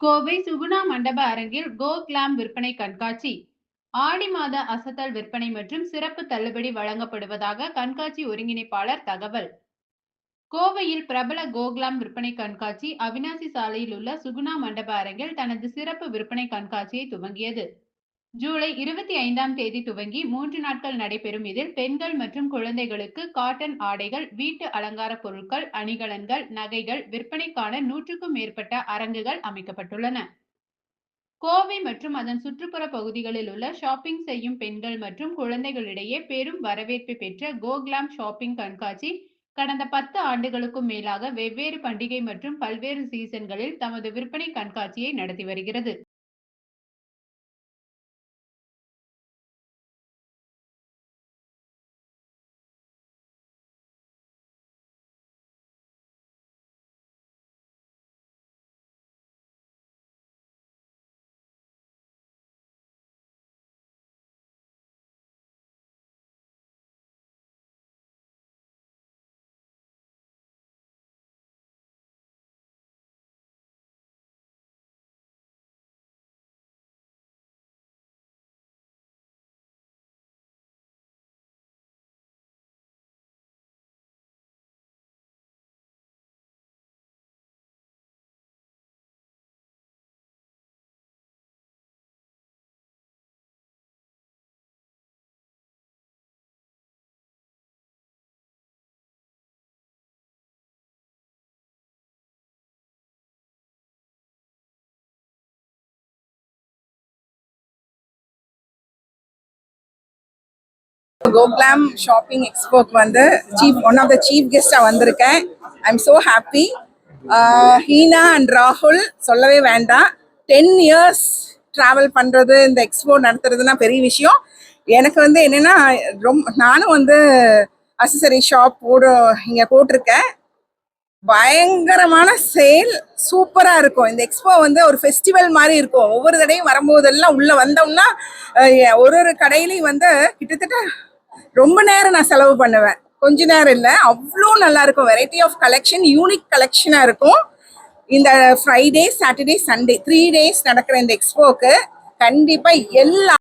கோவை சுகுணா மண்டப அரங்கில் கோ கிளாம் விற்பனை கண்காட்சி. ஆடி மாத அசத்தல் விற்பனை மற்றும் சிறப்பு தள்ளுபடி வழங்கப்படுவதாக கண்காட்சி ஒருங்கிணைப்பாளர் தகவல். கோவையில் பிரபல கோக்லாம் விற்பனை கண்காட்சி அவினாசி சாலையில் உள்ள சுகுணா மண்டப அரங்கில் தனது சிறப்பு விற்பனை கண்காட்சியை துவங்கியது. ஜூலை இருபத்தி ஐந்தாம் தேதி துவங்கி மூன்று நாட்கள் நடைபெறும் இதில் பெண்கள் மற்றும் குழந்தைகளுக்கு காட்டன் ஆடைகள் வீட்டு அலங்கார பொருட்கள் அணிகலன்கள் நகைகள் விற்பனைக்கான நூற்றுக்கும் மேற்பட்ட அரங்குகள் அமைக்கப்பட்டுள்ளன. கோவை மற்றும் அதன் சுற்றுப்புற பகுதிகளில் உள்ள ஷாப்பிங் செய்யும் பெண்கள் மற்றும் குழந்தைகளிடையே பெரும் வரவேற்பு பெற்ற கோக்லாம் ஷாப்பிங் கண்காட்சி கடந்த பத்து ஆண்டுகளுக்கும் மேலாக வெவ்வேறு பண்டிகை மற்றும் பல்வேறு சீசன்களில் தமது விற்பனை கண்காட்சியை நடத்தி வருகிறது. கோக்லாம் ஷாப்பிங் எக்ஸ்போக்கு வந்து chief one of the chief கெஸ்டாக வந்திருக்கேன். I am so happy Heena and ராகுல் சொல்லவே வேண்டாம். டென் இயர்ஸ் ட்ராவல் பண்ணுறது இந்த எக்ஸ்போ நடத்துறதுனா பெரிய விஷயம். எனக்கு வந்து என்னென்னா ரொம்ப நானும் வந்து அசசரி ஷாப் போடு இங்கே போட்டிருக்கேன். பயங்கரமான சேல் சூப்பராக இருக்கும். இந்த எக்ஸ்போ வந்து ஒரு ஃபெஸ்டிவல் மாதிரி இருக்கும். ஒவ்வொரு தடையும் வரும்போதெல்லாம் உள்ளே வந்தோம்னா ஒரு ஒரு கடையிலையும் வந்து கிட்டத்தட்ட ரொம்ப நேரம் நான் செலவு பண்ணுவேன். கொஞ்ச நேரம் இல்லை. அவ்வளோ நல்லா இருக்கும். வெரைட்டி ஆஃப் கலெக்ஷன் யூனிக் கலெக்ஷனாக இருக்கும். இந்த Friday Saturday Sunday three days நடக்கிற இந்த எக்ஸ்போக்கு கண்டிப்பாக எல்லா